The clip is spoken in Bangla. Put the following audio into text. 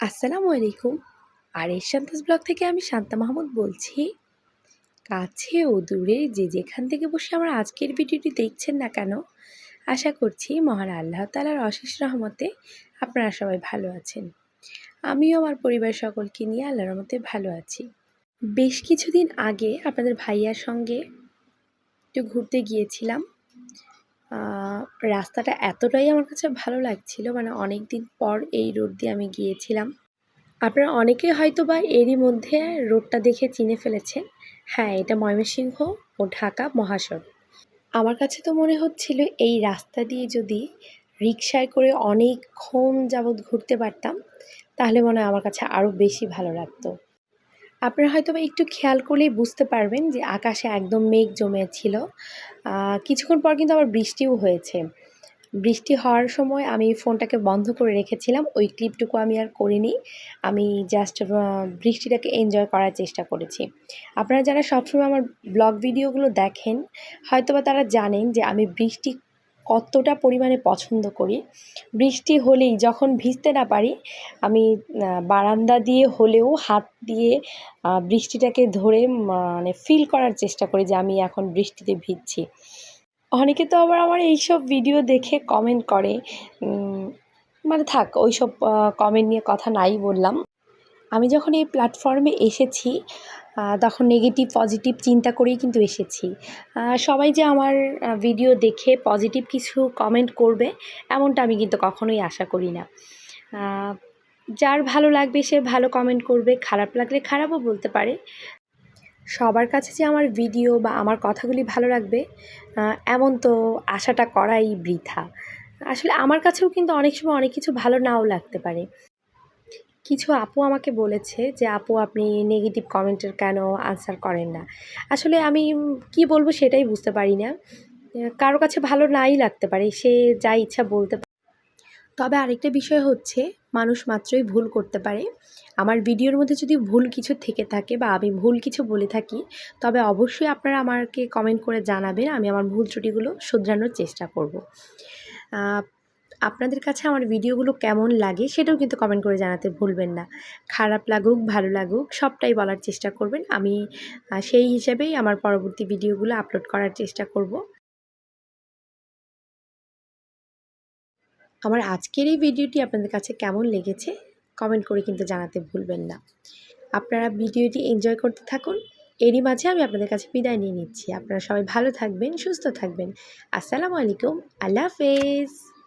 আসসালামু আলাইকুম। আর এই শান্তাস ব্লগ থেকে আমি শান্তা মাহমুদ বলছি, কাছে ও দূরে যে যেখান থেকে বসে আমার আজকের ভিডিওটি দেখছেন না কেন, আশা করছি মহান আল্লাহ তালার অশেষ রহমতে আপনারা সবাই ভালো আছেন। আমিও আমার পরিবার সকলকে নিয়ে আল্লাহর রহমতে ভালো আছি। বেশ কিছুদিন আগে আপনাদের ভাইয়ার সঙ্গে একটু ঘুরতে গিয়েছিলাম। রাস্তাটা এতটাই আমার কাছে ভালো লাগছিল মানে অনেক দিন পর এই রোড দিয়ে আমি গিয়েছিলাম। আপনারা অনেকে হয়তো বা এরই মধ্যে রোডটা দেখে চিনে ফেলেছেন। হ্যাঁ এটা ময়মনসিংহ ও ঢাকা মহাসড়ক। আমার কাছে তো মনে হচ্ছিল এই রাস্তা দিয়ে যদি রিক্সায় করে অনেকক্ষণ যাবৎ ঘুরতে পারতাম, তাহলে মনে হয় আমার কাছে আরও বেশি ভালো লাগতো। আপনারা হয়তো একটু খেয়াল করলেই বুঝতে পারবেন যে আকাশে একদম মেঘ জমেছিল। কিছুক্ষণ পর কিন্তু আবার বৃষ্টিও হয়েছে। বৃষ্টি হওয়ার সময় আমি ফোনটাকে বন্ধ করে রেখেছিলাম, ওই ক্লিপটুকু আমি আর করিনি। আমি জাস্ট বৃষ্টিটাকে এনজয় করার চেষ্টা করেছি। আপনারা যারা সবসময় আমার ব্লগ ভিডিওগুলো দেখেন, হয়তোবা তারা জানেন যে আমি বৃষ্টি কতটা পরিমাণে পছন্দ করি। বৃষ্টি হলেই যখন ভিজতে না পারি, আমি বারান্দা দিয়ে হলেও হাত দিয়ে বৃষ্টিটাকে ধরে মানে ফিল করার চেষ্টা করি যে আমি এখন বৃষ্টিতে ভিজছি। অনেকে তো আবার আমার এইসব ভিডিও দেখে কমেন্ট করে মানে থাক, ওইসব কমেন্ট নিয়ে কথা নাই বললাম। আমি যখন এই প্ল্যাটফর্মে এসেছি তখন নেগেটিভ পজিটিভ চিন্তা করেই কিন্তু এসেছি। সবাই যে আমার ভিডিও দেখে পজিটিভ কিছু কমেন্ট করবে, এমনটা আমি কিন্তু কখনোই আশা করি না। যার ভালো লাগবে সে ভালো কমেন্ট করবে, খারাপ লাগলে খারাপও বলতে পারে। সবার কাছে যে আমার ভিডিও বা আমার কথাগুলি ভালো লাগবে এমন তো আশাটা করাই বৃথা। আসলে আমার কাছেও কিন্তু অনেক সময় অনেক কিছু ভালো নাও লাগতে পারে। কিছু আপু আমাকে বলেছে যে, আপু, আপনি নেগেটিভ কমেন্টের কেন আনসার করেন না? আসলে আমি কি বলব সেটাই বুঝতে পারি না। কারও কাছে ভালো নাই লাগতে পারে, সে যা ইচ্ছা বলতে পারে। তবে আরেকটা বিষয় হচ্ছে, মানুষ মাত্রই ভুল করতে পারে। আমার ভিডিওর মধ্যে যদি ভুল কিছু থেকে থাকে বা আমি ভুল কিছু বলে থাকি, তবে অবশ্যই আপনারা আমাকে কমেন্ট করে জানাবেন, আমি আমার ভুল ত্রুটিগুলো শুধরানোর চেষ্টা করব। আপনাদের কাছে আমার ভিডিওগুলো কেমন লাগে সেটাও কিন্তু কমেন্ট করে জানাতে ভুলবেন না। খারাপ লাগুক, ভালো লাগুক, সবটাই বলার চেষ্টা করবেন। আমি সেই হিসাবেই আমার পরবর্তী ভিডিওগুলো আপলোড করার চেষ্টা করব। আমার আজকের এই ভিডিওটি আপনাদের কাছে কেমন লেগেছে কমেন্ট করে কিন্তু জানাতে ভুলবেন না। আপনারা ভিডিওটি এনজয় করতে থাকুন। এরই মাঝে আমি আপনাদের কাছে বিদায় নিয়ে নিচ্ছি। আপনারা সবাই ভালো থাকবেন, সুস্থ থাকবেন। আসসালামু আলাইকুম। আল্লাহ হাফেজ।